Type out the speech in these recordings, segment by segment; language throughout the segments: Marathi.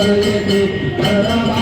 పరమ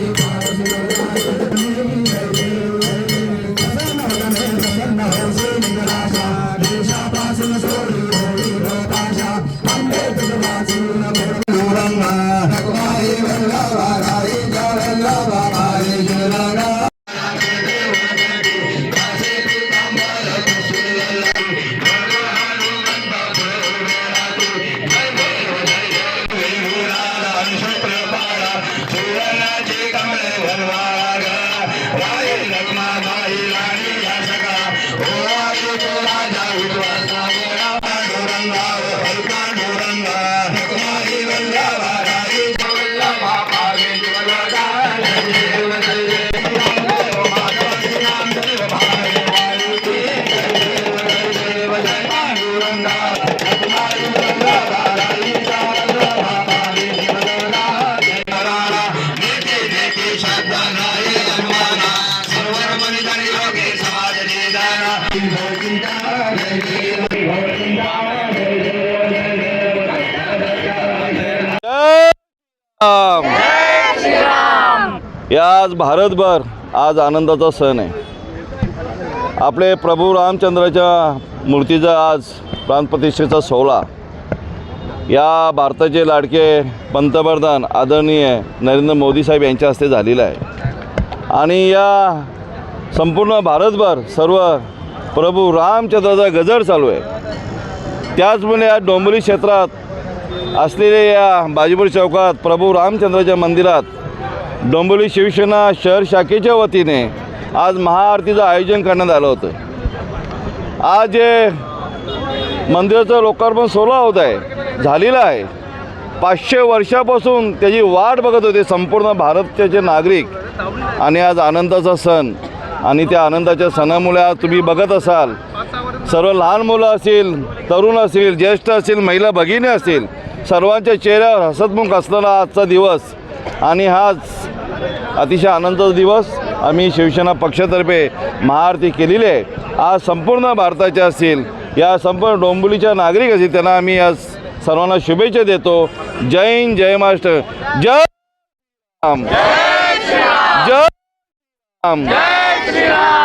राम या आज भारतभर आज आनंदाचा सण आहे. आपले प्रभू रामचंद्राच्या मूर्तीचा आज प्राणप्रतिष्ठेचा सोहळा. या भारताचे लाडके पंतप्रधान आदरणीय नरेंद्र मोदी साहेब यांच्या हस्ते झालेला आहे. आणि या संपूर्ण भारतभर सर्व प्रभू रामचंद्राचा गजर चालू आहे. त्याचमुळे या डोंबिवली क्षेत्रात असलेल्या या बाजीपूर चौकात प्रभू रामचंद्राच्या मंदिरात डोंबली शिवसेना शहर शाखेच्या वतीने आज महाआरतीचं आयोजन करण्यात आलं होतं. आज जे मंदिराचं लोकार्पण सोहळा होत आहे झालेला आहे पाचशे वर्षापासून त्याची वाट बघत होते संपूर्ण भारताचे नागरिक आणि आज आनंदाचा सण. आणि त्या आनंदाच्या सणामुळे आज तुम्ही बघत असाल. सर्व लहान मुलं असतील तरुण असतील ज्येष्ठ असतील महिला भगिनी असतील सर्वांच्या चेहऱ्यावर हसतमुख असलेला आजचा दिवस आणि हाच अतिशय आनंदाचा दिवस. आम्ही शिवसेना पक्षातर्फे महाआरती केलेली आहे. आज संपूर्ण भारताच्या असतील या संपूर्ण डोंबिवलीच्या नागरिक असतील त्यांना आम्ही आज सर्वांना शुभेच्छा देतो. जय हिंद जय महाराष्ट्र. जय राम. जय राम. 去了。